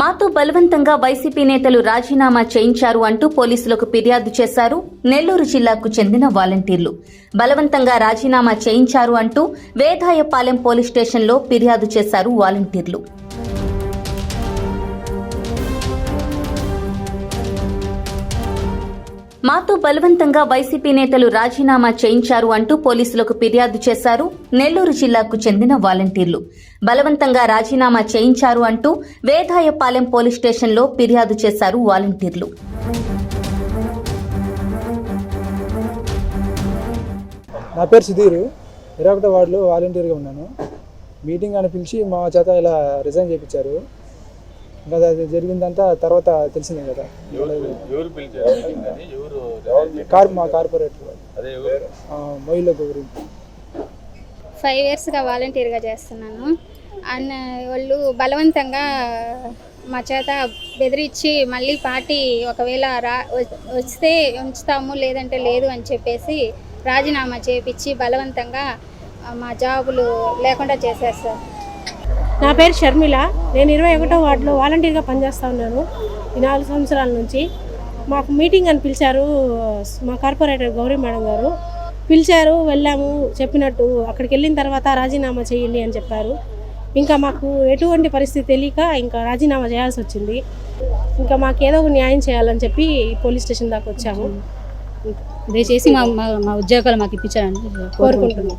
మాతో బలవంతంగా వైసీపీ నేతలు రాజీనామా చేయించారు అంటూ పోలీసులకు ఫిర్యాదు చేశారు. నెల్లూరు జిల్లాకు చెందిన వాలంటీర్లు. బలవంతంగా రాజీనామా చేయించారు అంటూ వేదాయపాలెం పోలీస్ స్టేషన్లో ఫిర్యాదు చేశారు వాలంటీర్లు. మాతో బలవంతంగా వైసీపీ నేతలు రాజీనామా చేయించారు అంటూ పోలీసులకు ఫిర్యాదు చేశారు. నెల్లూరు జిల్లాకు చెందిన వాలంటీర్లు. బలవంతంగా రాజీనామా చేయించారు అంటూ వేదాయపాలెం పోలీస్ స్టేషన్లో ఫిర్యాదు చేశారు వాలంటీర్లు. నా పేరు సుధీర్. ఇరవై ఒకటో వార్డులో వాలంటీర్గా ఉన్నాను. మీటింగ్ అని పిలిచి మా చేత ఇలా రిజైన్ చేయించారు. ఇంకా అది జరిగిందంతా తర్వాత తెలిసిందే కదా. కార్ మా కార్పొరేటర్. మొయిల గౌరీ. ఫైవ్ ఇయర్స్గా వాలంటీర్గా చేస్తున్నాను. అన్న వాళ్ళు బలవంతంగా మా చేత బెదిరించి మళ్ళీ పార్టీ ఒకవేళ రా వస్తే ఉంచుతాము లేదంటే లేదు అని చెప్పేసి రాజీనామా చేపించి బలవంతంగా మా జాబులు లేకుండా చేసేస్తారు. నా పేరు షర్మిల. నేను ఇరవై ఒకటో వార్డులో వాలంటీర్గా పనిచేస్తూ ఉన్నాను. ఈ నాలుగు సంవత్సరాల నుంచి మాకు మీటింగ్ అని పిలిచారు మా కార్పొరేటర్ గౌరీ మేడం గారు. పిలిచారు వెళ్ళాము చెప్పినట్టు అక్కడికి వెళ్ళిన తర్వాత రాజీనామా చేయండి అని చెప్పారు. ఇంకా మాకు ఎటువంటి పరిస్థితి తెలియక ఇంకా రాజీనామా చేయాల్సి వచ్చింది. ఇంకా మాకు ఏదో ఒక న్యాయం చేయాలని చెప్పి పోలీస్ స్టేషన్ దాకా వచ్చాము. దయచేసి మా మా- ఉద్యోగాలు మాకు ఇప్పించాలని కోరుకుంటున్నాం.